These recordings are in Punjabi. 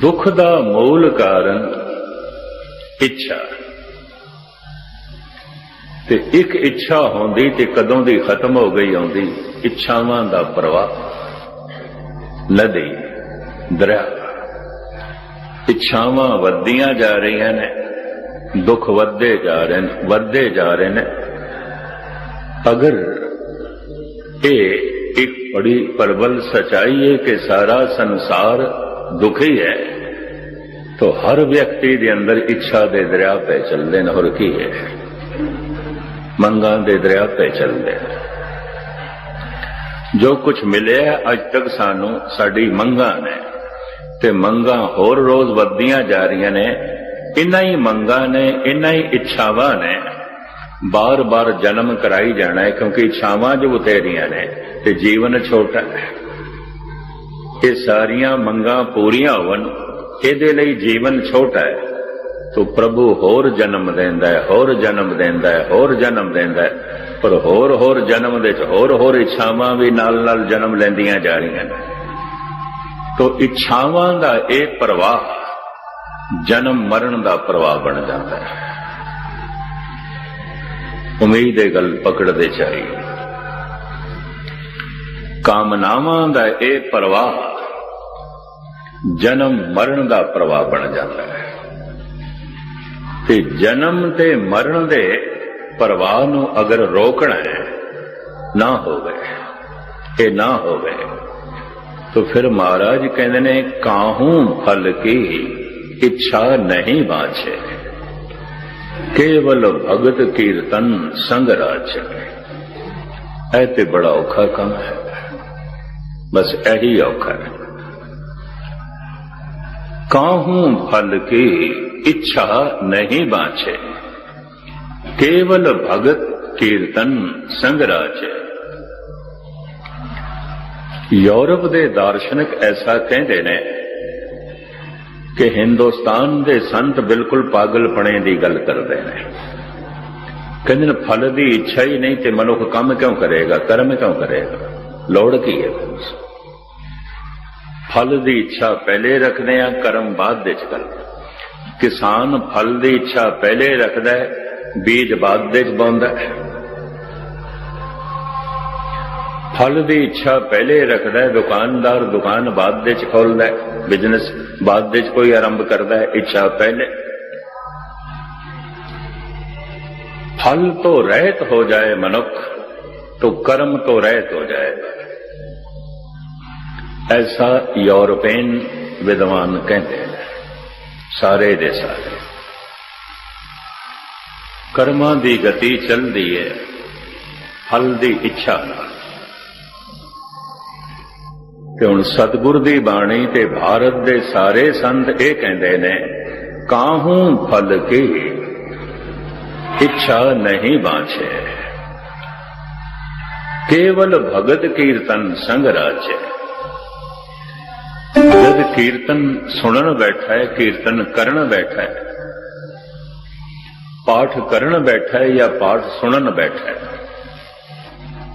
ਦੁੱਖ ਦਾ ਮੂਲ ਕਾਰਨ ਇੱਛਾ। ਤੇ ਇੱਕ ਇੱਛਾ ਹੁੰਦੀ ਤੇ ਕਦੋਂ ਦੀ ਖਤਮ ਹੋ ਗਈ ਆਉਂਦੀ, ਇੱਛਾਵਾਂ ਦਾ ਪ੍ਰਵਾਹ। ਨਦੀ, ਦਰਿਆ। ਇੱਛਾਵਾਂ ਵੱਧਦੀਆਂ ਜਾ ਰਹੀਆਂ ਨੇ, ਦੁੱਖ ਵੱਧਦੇ ਜਾ ਰਹੇ ਨੇ, ਵੱਧਦੇ ਜਾ ਰਹੇ ਨੇ। ਅਗਰ ਇਹ ਇੱਕ ਬੜੀ ਪ੍ਰਬਲ ਸਚਾਈ ਹੈ ਕਿ ਸਾਰਾ ਸੰਸਾਰ ਦੁਖੀ ਹੈ तो हर व्यक्ति ਦੇ ਅੰਦਰ ਇੱਛਾ ਦੇ ਦਰਿਆ ਪੈ ਚੱਲਦੇ ਨੇ ਹੋਰ ਕੀ ਹੈ ਮੰਗਾਂ ਦੇ ਦਰਿਆ ਪੈ ਚੱਲਦੇ ਨੇ ਜੋ ਕੁਝ ਮਿਲਿਆ ਅੱਜ ਤੱਕ ਸਾਨੂੰ ਸਾਡੀ ਮੰਗਾਂ ਨੇ ਤੇ ਮੰਗਾਂ ਹੋਰ ਰੋਜ਼ ਵੱਧਦੀਆਂ ਜਾ ਰਹੀਆਂ ਨੇ ਇਨਾਂ ਹੀ ਮੰਗਾਂ ਨੇ ਇਨਾਂ ਹੀ ਇੱਛਾਵਾਂ ਨੇ ਬਾਰ-ਬਾਰ ਜਨਮ ਕਰਾਈ ਜਾਣਾ ਹੈ ਕਿਉਂਕਿ ਇੱਛਾਵਾਂ ਜੋ ਬਥੇਰੀਆਂ ਨੇ ਤੇ ਜੀਵਨ ਛੋਟਾ ਹੈ ਇਹ ਸਾਰੀਆਂ ਮੰਗਾਂ ਪੂਰੀਆਂ ਹੋਣ ਇਹਦੇ ਲਈ ਜੀਵਨ ਛੋਟਾ ਹੈ। ਤੋ ਪ੍ਰਭੂ ਹੋਰ ਜਨਮ ਦਿੰਦਾ ਹੈ, ਹੋਰ ਜਨਮ ਦਿੰਦਾ ਹੈ, ਹੋਰ ਜਨਮ ਦਿੰਦਾ ਹੈ। ਪਰ ਹੋਰ ਹੋਰ ਜਨਮ ਦੇ ਚ ਹੋਰ ਹੋਰ ਇੱਛਾਵਾਂ ਵੀ ਨਾਲ ਨਾਲ ਜਨਮ ਲੈਂਦੀਆਂ ਜਾ ਰਹੀਆਂ ਨੇ। ਤੋ ਇੱਛਾਵਾਂ ਦਾ ਇਹ ਪ੍ਰਵਾਹ ਜਨਮ ਮਰਨ ਦਾ ਪ੍ਰਵਾਹ ਬਣ ਜਾਂਦਾ ਹੈ। ਉਮੀਦ ਇਹ ਗੱਲ ਪਕੜਦੇ ਚਾਹੀਏ ਕਾਮਨਾਵਾਂ ਦਾ ਇਹ ਪ੍ਰਵਾਹ ਜਨਮ ਮਰਨ ਦਾ ਪ੍ਰਵਾਹ ਬਣ ਜਾਂਦਾ ਹੈ। ਤੇ ਜਨਮ ਤੇ ਮਰਨ ਦੇ ਪ੍ਰਵਾਹ ਨੂੰ ਅਗਰ ਰੋਕਣਾ ਹੈ, ਨਾ ਹੋਵੇ, ਇਹ ਨਾ ਹੋਵੇ, ਤਾਂ ਫਿਰ ਮਹਾਰਾਜ ਕਹਿੰਦੇ ਨੇ, ਕਾਹੂ ਫਲ ਕੀ? ਇੱਛਾ ਨਹੀਂ ਬਾਛੇ ਕੇਵਲ ਭਗਤ ਕੀਰਤਨ ਸੰਗ ਰਾਜ। ਐ ਤੇ ਬੜਾ ਔਖਾ ਕੰਮ ਹੈ। ਬਸ ਇਹੀ ਔਖਾ ਹੈ। काहू फल की इच्छा नहीं बाछे केवल भगत कीर्तन संग राज ਯੂਰਪ ਦੇ ਦਾਰਸ਼ਨਿਕ ਐਸਾ ਕਹਿੰਦੇ ਨੇ ਕਿ ਹਿੰਦੁਸਤਾਨ ਦੇ ਸੰਤ ਬਿਲਕੁਲ ਪਾਗਲਪਣੇ ਦੀ ਗੱਲ ਕਰਦੇ ਨੇ ਕਹਿੰਦੇ ਨੇ ਫਲ ਦੀ ਇੱਛਾ ਹੀ ਨਹੀਂ ਤੇ ਮਨੁੱਖ ਕੰਮ ਕਿਉਂ ਕਰੇਗਾ ਕਰਮ ਕਿਉਂ ਕਰੇਗਾ ਲੋੜ ਕੀ ਹੈ ਫਲ ਦੀ ਇੱਛਾ ਪਹਿਲੇ ਰੱਖਦੇ ਆ ਕਰਮ ਬਾਅਦ ਵਿੱਚ ਕਰਦੇ ਕਿਸਾਨ ਫਲ ਦੀ ਇੱਛਾ ਪਹਿਲੇ ਰੱਖਦਾ ਹੈ ਬੀਜ ਬਾਅਦ ਵਿੱਚ ਪਾਉਂਦਾ ਹੈ ਫਲ ਦੀ ਇੱਛਾ ਪਹਿਲੇ ਰੱਖਦਾ ਹੈ ਦੁਕਾਨਦਾਰ ਦੁਕਾਨ ਬਾਅਦ ਵਿੱਚ ਖੋਲਦਾ ਹੈ ਬਿਜ਼ਨਸ ਬਾਅਦ ਵਿੱਚ ਕੋਈ ਆਰੰਭ ਕਰਦਾ ਹੈ ਇੱਛਾ ਪਹਿਲੇ फल तो रहित हो जाए मनुख तो कर्म तो रहित हो जाएगा ऐसा यूरोपियन विद्वान कहते हैं ਸਾਰੇ ਦੇ ਸਾਰੇ ਕਰਮਾਂ ਦੀ ਗਤੀ ਚੱਲਦੀ ਹੈ ਫਲ ਦੀ ਇੱਛਾ ਨਾਲ ਤੇ ਹੁਣ ਸਤਿਗੁਰ ਦੀ ਬਾਣੀ ਤੇ ਭਾਰਤ ਦੇ ਸਾਰੇ ਸੰਤ ਇਹ ਕਹਿੰਦੇ ਨੇ ਕਾਹੂ ਫਲ ਕੀ ਇੱਛਾ ਨਹੀਂ ਬਾਛੇ ਕੇਵਲ ਭਗਤ ਕੀਰਤਨ ਸੰਗ ਰਾਜੇ ਜਦ ਕੀਰਤਨ ਸੁਣਨ ਬੈਠਾ ਹੈ ਕੀਰਤਨ ਕਰਨ ਬੈਠਾ ਹੈ ਪਾਠ ਕਰਨ ਬੈਠਾ ਹੈ ਜਾਂ ਪਾਠ ਸੁਣਨ ਬੈਠਾ ਹੈ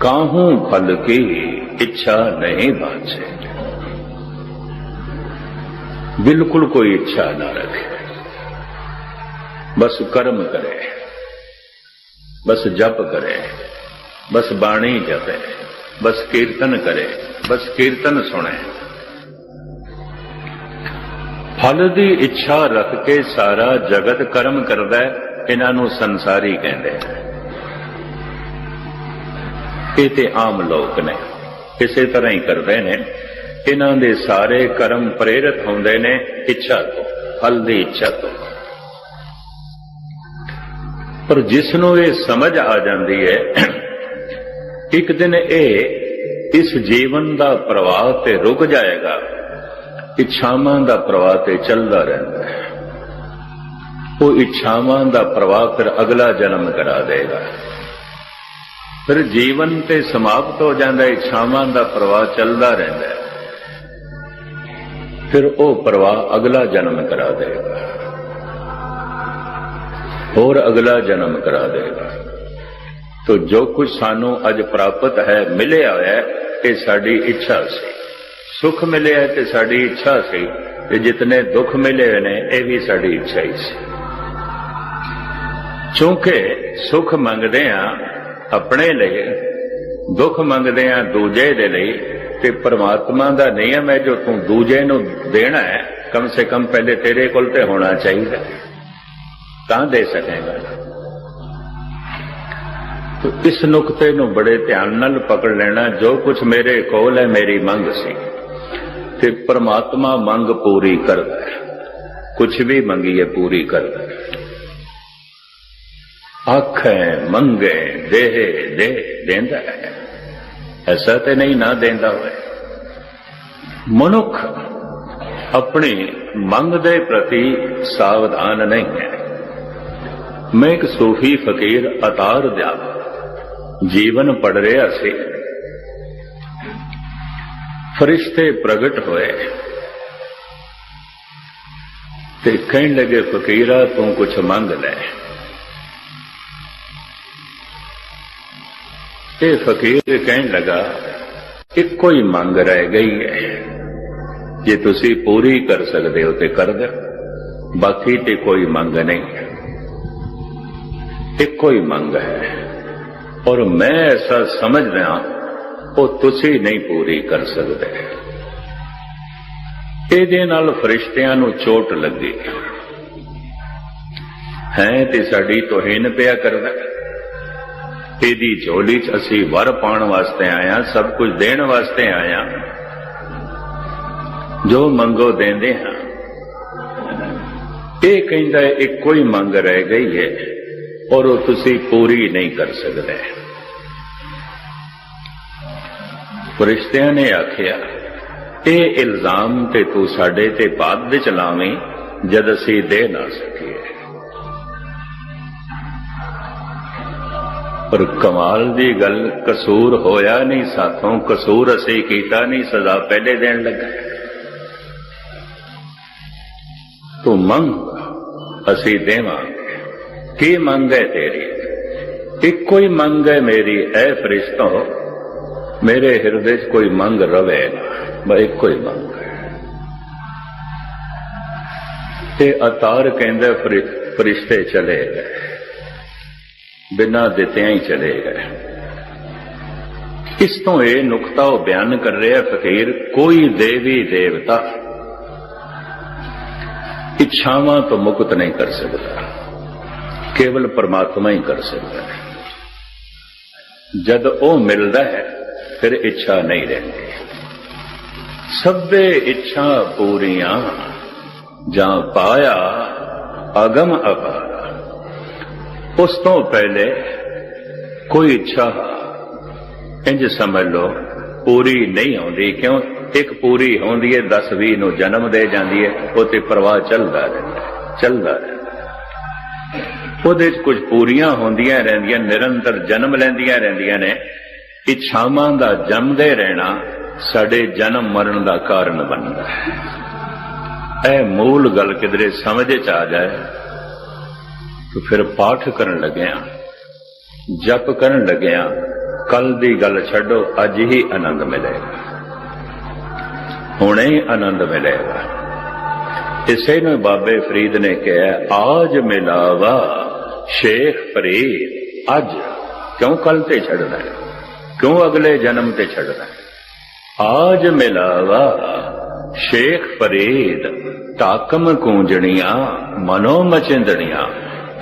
ਕਾਹੂ ਫਲ ਕੀ ਇੱਛਾ ਨਹੀਂ ਬਾਛੇ ਬਿਲਕੁਲ ਕੋਈ ਇੱਛਾ ਨਾ ਰੱਖੇ ਬਸ ਕਰਮ ਕਰੇ ਬਸ ਜਪ ਕਰੇ ਬਸ ਬਾਣੀ ਜਪੇ ਬਸ ਕੀਰਤਨ ਕਰੇ ਬਸ ਕੀਰਤਨ ਸੁਣੇ ਫਲ ਦੀ ਇੱਛਾ ਰੱਖ ਕੇ ਸਾਰਾ ਜਗਤ ਕਰਮ ਕਰਦਾ ਹੈ, ਇਹਨਾਂ ਨੂੰ ਸੰਸਾਰੀ ਕਹਿੰਦੇ ਇਹ ਤੇ ਆਮ ਲੋਕ ਨੇ ਕਿਸੇ ਤਰ੍ਹਾਂ ਹੀ ਕਰਦੇ ਨੇ। ਇਹਨਾਂ ਦੇ ਸਾਰੇ ਕਰਮ ਪ੍ਰੇਰਿਤ ਹੁੰਦੇ ਨੇ ਇੱਛਾ ਤੋਂ, ਫਲ ਦੀ ਇੱਛਾ ਤੋਂ। ਪਰ ਜਿਸ ਨੂੰ ਇਹ ਸਮਝ ਆ ਜਾਂਦੀ ਹੈ, ਇੱਕ ਦਿਨ ਇਹ ਇਸ ਜੀਵਨ ਦਾ ਪ੍ਰਵਾਹ ਤੇ ਰੁਕ ਜਾਏਗਾ। ਇੱਛਾਵਾਂ ਦਾ ਪ੍ਰਵਾਹ ਤੇ ਚੱਲਦਾ ਰਹਿੰਦਾ ਹੈ। ਉਹ ਇੱਛਾਵਾਂ ਦਾ ਪ੍ਰਵਾਹ ਫਿਰ ਅਗਲਾ ਜਨਮ ਕਰਾ ਦੇਗਾ। ਫਿਰ ਜੀਵਨ ਤੇ ਸਮਾਪਤ ਹੋ ਜਾਂਦਾ, ਇੱਛਾਵਾਂ ਦਾ ਪ੍ਰਵਾਹ ਚੱਲਦਾ ਰਹਿੰਦਾ ਫਿਰ ਉਹ ਪ੍ਰਵਾਹ ਅਗਲਾ ਜਨਮ ਕਰਾ ਦੇਗਾ। ਹੋਰ ਅਗਲਾ ਜਨਮ ਕਰਾ ਦੇਗਾ। ਤੋ ਜੋ ਕੁਝ ਸਾਨੂੰ ਅੱਜ ਪ੍ਰਾਪਤ ਹੈ, ਮਿਲਿਆ ਹੋਇਆ ਹੈ, ਇਹ ਸਾਡੀ ਇੱਛਾ ਸੀ। ਸੁਖ ਮਿਲਿਆ ਤੇ ਸਾਡੀ ਇੱਛਾ ਸੀ ਤੇ ਜਿਤਨੇ ਦੁੱਖ ਮਿਲੇ ਹੋਏ ਨੇ, ਇਹ ਵੀ ਸਾਡੀ ਇੱਛਾ ਹੀ ਸੀ। ਕਿਉਂਕਿ ਸੁਖ ਮੰਗਦੇ ਆ ਆਪਣੇ ਲਈ, ਦੁੱਖ ਮੰਗਦੇ ਆ ਦੂਜੇ ਦੇ ਲਈ, ਤੇ ਪ੍ਰਮਾਤਮਾ ਦਾ ਨਿਯਮ ਹੈ ਜੋ ਤੂੰ ਦੂਜੇ ਨੂੰ ਦੇਣਾ ਹੈ, ਕਮ ਸੇ ਕਮ ਪਹਿਲੇ ਤੇਰੇ ਕੋਲ ਤੇ ਹੋਣਾ ਚਾਹੀਦਾ ਤਾਂ ਦੇ ਸਕੇਗਾ। ਤੋ ਇਸ ਨੁਕਤੇ ਨੂੰ ਬੜੇ ਧਿਆਨ ਨਾਲ ਪਕੜ ਲੈਣਾ, ਜੋ ਕੁਝ ਮੇਰੇ ਕੋਲ ਹੈ, ਮੇਰੀ ਮੰਗ ਸੀ। ਤੇ ਪ੍ਰਮਾਤਮਾ ਮੰਗ ਪੂਰੀ ਕਰਦਾ ਹੈ। ਕੁਝ ਵੀ ਮੰਗੀਏ ਪੂਰੀ ਕਰਦਾ ਹੈ। ਆਖੇ, ਮੰਗੇ, ਦੇਹ, ਦੇ, ਦੇਂਦਾ ਹੈ। ਐਸਾ ਤੇ ਨਹੀਂ ਨਾ ਦੇਂਦਾ ਹੋਵੇ ਮਨੁੱਖ ਆਪਣੀ ਮੰਗ ਦੇ ਪ੍ਰਤੀ ਸਾਵਧਾਨ ਨਹੀਂ ਹੈ। ਮੈਂ ਇੱਕ ਸੂਫੀ ਫਕੀਰ ਅਤਾਰ ਦਿਆ। ਜੀਵਨ ਪੜ ਰਿਹਾ ਸੀ। ਫਰਿਸ਼ਤੇ ਪ੍ਰਗਟ ਹੋਏ। ਤੇ ਕਹਿਣ ਲੱਗੇ, ਫਕੀਰਾ, ਤੂੰ ਕੁਝ ਮੰਗ ਲੈ। ਇਹ ਫਕੀਰ ਕਹਿਣ ਲੱਗਾ, ਇੱਕੋ ਹੀ ਮੰਗ ਰਹਿ ਗਈ ਹੈ। ਜੇ ਤੁਸੀਂ ਪੂਰੀ ਕਰ ਸਕਦੇ ਹੋ ਤੇ ਕਰ ਦਿਓ। ਬਾਕੀ ਤੇ ਕੋਈ ਮੰਗ ਨਹੀਂ ਇੱਕੋ ਹੀ ਮੰਗ ਹੈ। ਔਰ ਮੈਂ ਐਸਾ ਸਮਝਦਾ ਉਹ ਤੁਸੀਂ ਨਹੀਂ ਪੂਰੀ ਕਰ ਸਕਦੇ। ਇਹਦੇ ਨਾਲ ਫਰਿਸ਼ਤਿਆਂ ਨੂੰ ਚੋਟ ਲੱਗੀ। ਹੈ ਤੇ ਸਾਡੀ ਤੋਹੀਨ ਪਿਆ ਕਰਦਾ। ਇਹਦੀ ਝੋਲੀ 'ਚ ਅਸੀਂ ਵਰ ਪਾਉਣ ਵਾਸਤੇ ਆਇਆ, ਸਭ ਕੁਝ ਦੇਣ ਵਾਸਤੇ ਆਇਆ। ਜੋ ਮੰਗੋ ਦਿੰਦੇ ਹਾਂ। ਇਹ ਕਹਿੰਦਾ, ਇੱਕੋ ਹੀ ਮੰਗ ਰਹਿ ਗਈ ਹੈ ਔਰ ਉਹ ਤੁਸੀਂ ਪੂਰੀ ਨਹੀਂ ਕਰ ਸਕਦੇ। ਫਰਿਸ਼ਤਿਆਂ ਨੇ ਆਖਿਆ, ਇਹ ਇਲਜ਼ਾਮ ਤੇ ਤੂੰ ਸਾਡੇ ਤੇ ਬਾਅਦ ਵਿੱਚ ਲਾਵੇਂ ਜਦ ਅਸੀਂ ਦੇ ਨਾ ਸਕੀਏ। ਪਰ ਕਮਾਲ ਦੀ ਗੱਲ ਕਸੂਰ ਹੋਇਆ ਨਹੀਂ ਸਾਥੋਂ, ਕਸੂਰ ਅਸੀਂ ਕੀਤਾ ਨਹੀਂ, ਸਜ਼ਾ ਪਹਿਲੇ ਦੇਣ ਲੱਗਾ। ਤੂੰ ਮੰਗ, ਅਸੀਂ ਦੇਵਾਂਗੇ। ਕੀ ਮੰਗ ਹੈ ਤੇਰੀ? ਇੱਕੋ ਹੀ ਮੰਗ ਹੈ ਮੇਰੀ, ਐ ਫਰਿਸ਼ਤੋ ਮੇਰੇ ਹਿਰਦੇ 'ਚ ਕੋਈ ਮੰਗ ਰਵੇ ਨਾ ਇੱਕੋ ਹੀ ਮੰਗ। ਤੇ ਅਤਾਰ ਕਹਿੰਦਾ ਫਰਿ- ਫਰਿਸ਼ਤੇ ਚਲੇ ਗਏ। ਬਿਨਾਂ ਦਿੱਤਿਆਂ ਹੀ ਚਲੇ ਗਏ। ਇਸ ਤੋਂ ਇਹ ਨੁਕਤਾ ਉਹ ਬਿਆਨ ਕਰ ਰਿਹਾ ਫਕੀਰ, ਕੋਈ ਦੇਵੀ ਦੇਵਤਾ ਇੱਛਾਵਾਂ ਤੋਂ ਮੁਕਤ ਨਹੀਂ ਕਰ ਸਕਦਾ। ਕੇਵਲ ਪਰਮਾਤਮਾ ਹੀ ਕਰ ਸਕਦਾ ਹੈ। ਜਦ ਉਹ ਮਿਲਦਾ ਹੈ ਫਿਰ ਇੱਛਾ ਨਹੀਂ ਰਹਿੰਦੀ। ਸਭੇ ਇੱਛਾ ਪੂਰੀਆਂ, ਜਾਂ ਪਾਇਆ ਅਗਮ ਅਪਾਰਾ। ਉਸ ਤੋਂ ਪਹਿਲੇ ਕੋਈ ਇੱਛਾ, ਇੰਜ ਸਮਝ ਲਓ, ਪੂਰੀ ਨਹੀਂ ਆਉਂਦੀ। ਕਿਉਂ? ਇੱਕ ਪੂਰੀ ਹੁੰਦੀ ਹੈ 10 20 ਨੂੰ ਜਨਮ ਦੇ ਜਾਂਦੀ ਹੈ ਉਹ ਤੇ ਪ੍ਰਵਾਹ ਚੱਲਦਾ ਰਹਿੰਦਾ ਚੱਲਦਾ ਰਹਿੰਦਾ ਉਹਦੇ 'ਚ ਕੁਝ ਪੂਰੀਆਂ ਹੁੰਦੀਆਂ ਰਹਿੰਦੀਆਂ, ਨਿਰੰਤਰ ਜਨਮ ਲੈਂਦੀਆਂ ਰਹਿੰਦੀਆਂ ਨੇ ਇੱਛਾਵਾਂ ਦਾ ਜੰਮਦੇ ਰਹਿਣਾ ਸਾਡੇ ਜਨਮ ਮਰਨ ਦਾ ਕਾਰਨ ਬਣਦਾ ਹੈ। ਇਹ ਮੂਲ ਗੱਲ ਕਿਧਰੇ ਸਮਝ 'ਚ ਆ ਜਾਏ, ਤਾਂ ਫਿਰ ਪਾਠ ਕਰਨ ਲੱਗਿਆ, ਜਪ ਕਰਨ ਲੱਗਿਆ, ਕੱਲ ਦੀ ਗੱਲ ਛੱਡੋ, ਅੱਜ ਹੀ ਆਨੰਦ ਮਿਲੇਗਾ। ਹੁਣੇ ਹੀ ਆਨੰਦ ਮਿਲੇਗਾ। ਇਸੇ ਨੂੰ ਬਾਬੇ ਫਰੀਦ ਨੇ ਕਿਹਾ, ਆਜ ਮਿਲਾਵਾ ਸ਼ੇਖ ਫਰੀਦ, ਅੱਜ ਕਿਉਂ ਕੱਲ ਤੇ ਛੱਡਣਾ ਹੈ? ਕਿਉਂ ਅਗਲੇ ਜਨਮ ਤੇ ਛੱਡਣਾ ਆਜ ਮਿਲਾਵਾ ਸ਼ੇਖ ਫਰੀਦ ਤਾਕਮ ਕੂੰਜਣੀਆਂ, ਮਨੋ ਮਚਿੰਦਣੀਆਂ,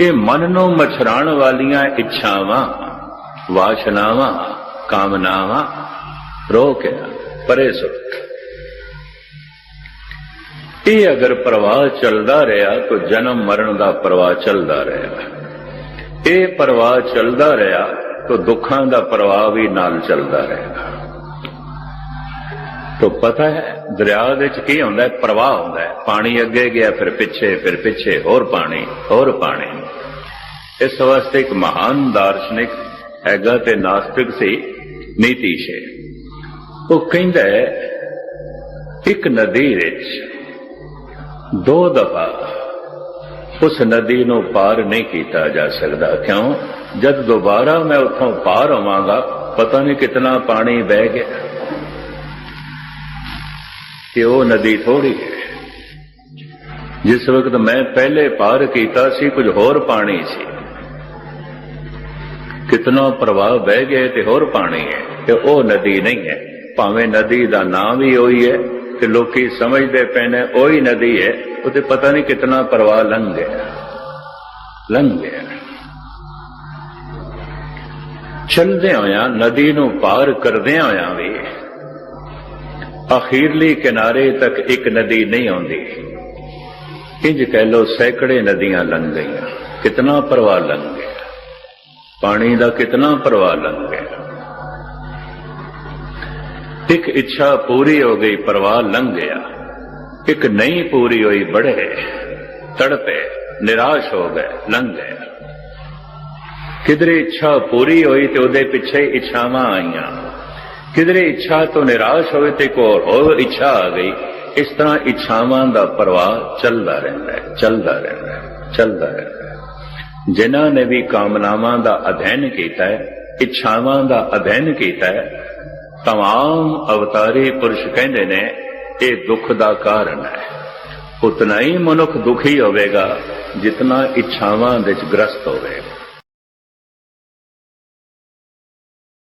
ਇਹ ਮਨ ਨੂੰ ਮਛਰਾਣ ਵਾਲੀਆਂ ਇੱਛਾਵਾਂ, ਵਾਸ਼ਨਾਵਾਂ, ਕਾਮਨਾਵਾਂ ਰੋਕਿਆ ਪਰੇ ਸੁੱਟ ਇਹ ਅਗਰ ਪ੍ਰਵਾਹ ਚੱਲਦਾ ਰਿਹਾ, ਤਾਂ ਜਨਮ ਮਰਨ ਦਾ ਪ੍ਰਵਾਹ ਚੱਲਦਾ ਰਿਹਾ। ਇਹ ਪ੍ਰਵਾਹ ਚੱਲਦਾ ਰਿਹਾ ਤਾਂ ਦੁੱਖਾਂ ਦਾ ਪ੍ਰਵਾਹ ਵੀ ਨਾਲ ਚੱਲਦਾ ਰਿਹਾ ਤੋ ਪਤਾ ਹੈ, ਦਰਿਆ ਦੇ ਵਿੱਚ ਕੀ ਹੁੰਦਾ ਹੈ? ਪ੍ਰਵਾਹ ਹੁੰਦਾ ਹੈ। ਪਾਣੀ ਅੱਗੇ ਗਿਆ, ਫਿਰ ਪਿੱਛੇ ਫਿਰ ਪਿੱਛੇ, ਹੋਰ ਪਾਣੀ ਹੋਰ ਪਾਣੀ। ਇਸ ਵਾਸਤੇ ਇੱਕ ਮਹਾਨ ਦਾਰਸ਼ਨਿਕ ਹੈਗਾ ਤੇ ਨਾਸਤਿਕ ਸੀ ਨੀਤੀਸ਼ੇ ਉਹ ਕਹਿੰਦਾ ਹੈ, ਇੱਕ ਨਦੀ ਵਿੱਚ ਦੋ ਦਫਾ ਉਸ ਨਦੀ ਨੂੰ ਪਾਰ ਨਹੀਂ ਕੀਤਾ ਜਾ ਸਕਦਾ। ਕਿਉਂ? ਜਦ ਦੁਬਾਰਾ ਮੈਂ ਉੱਥੋਂ ਪਾਰ ਆਵਾਂਗਾ, ਪਤਾ ਨਹੀਂ ਕਿੰਨਾ ਪਾਣੀ ਵਹਿ ਗਿਆ। ਤੇ ਉਹ ਨਦੀ ਥੋੜੀ ਹੈ। ਜਿਸ ਵਕਤ ਮੈਂ ਪਹਿਲੇ ਪਾਰ ਕੀਤਾ ਸੀ, ਕੁਝ ਹੋਰ ਪਾਣੀ ਸੀ। ਕਿਤਨਾ ਪ੍ਰਵਾਹ ਵਹਿ ਗਏ ਤੇ ਹੋਰ ਪਾਣੀ ਹੈ, ਤੇ ਉਹ ਨਦੀ ਨਹੀਂ ਹੈ। ਭਾਵੇਂ ਨਦੀ ਦਾ ਨਾਮ ਵੀ ਉਹੀ ਹੈ, ਤੇ ਲੋਕੀ ਸਮਝਦੇ ਪਏ ਨੇ, ਉਹੀ ਨਦੀ ਹੈ ਉਹ ਤੇ ਪਤਾ ਨਹੀਂ ਕਿਤਨਾ ਪ੍ਰਵਾਹ ਲੰਘ ਗਿਆ। ਲੰਘ ਗਿਆ। ਚਲਦੇ ਹੋਇਆਂ, ਨਦੀ ਨੂੰ ਪਾਰ ਕਰਦੇ ਹੋਇਆਂ ਵੀ ਅਖੀਰਲੀ ਕਿਨਾਰੇ ਤੱਕ ਇੱਕ ਨਦੀ ਨਹੀਂ ਆਉਂਦੀ। ਇੰਜ ਕਹਿ ਲੋ ਸੈਂਕੜੇ ਨਦੀਆਂ ਲੰਘ ਗਈਆਂ। ਕਿਤਨਾ ਪ੍ਰਵਾਹ ਲੰਘ ਗਿਆ। ਪਾਣੀ ਦਾ ਕਿਤਨਾ ਪ੍ਰਵਾਹ ਲੰਘ ਗਿਆ। ਇੱਕ ਇੱਛਾ ਪੂਰੀ ਹੋ ਗਈ, ਪ੍ਰਵਾਹ ਲੰਘ ਗਿਆ। ਇੱਕ ਨਹੀਂ ਪੂਰੀ ਹੋਈ ਬੜੇ ਤੜਪੇ, ਨਿਰਾਸ਼ ਹੋ ਗਏ, ਲੰਘ ਗਏ। ਕਿਧਰੇ ਇੱਛਾ ਪੂਰੀ ਹੋਈ ਤੇ ਉਹਦੇ ਪਿੱਛੇ ਇੱਛਾਵਾਂ ਆਈਆਂ ਕਿਧਰੇ ਇੱਛਾ ਤੋਂ ਨਿਰਾਸ਼ ਹੋਏ ਤੇ ਕੋ ਹੋਰ ਇੱਛਾ ਆ ਗਈ ਇਸ ਤਰ੍ਹਾਂ ਇੱਛਾਵਾਂ ਦਾ ਪ੍ਰਵਾਹ ਚੱਲਦਾ ਰਹਿੰਦਾ ਹੈ ਚੱਲਦਾ ਰਹਿੰਦਾ ਹੈ ਚੱਲਦਾ ਰਹਿੰਦਾ ਹੈ ਜਿਨ੍ਹਾਂ ਨੇ ਵੀ ਕਾਮਨਾਵਾਂ ਦਾ ਅਧਿਐਨ ਕੀਤਾ ਹੈ ਇੱਛਾਵਾਂ ਦਾ ਅਧਿਐਨ ਕੀਤਾ ਹੈ तमाम ਅਵਤਾਰੀ ਪੁਰਸ਼ ਕਹਿੰਦੇ ਨੇ ਇਹ ਦੁੱਖ ਦਾ ਕਾਰਨ ਹੈ ਉਤਨਾ ਹੀ ਮਨੁੱਖ ਦੁਖੀ ਹੋਵੇਗਾ ਜਿਤਨਾ ਇੱਛਾਵਾਂ ਵਿੱਚ ਗ੍ਰਸਤ ਹੋਵੇਗਾ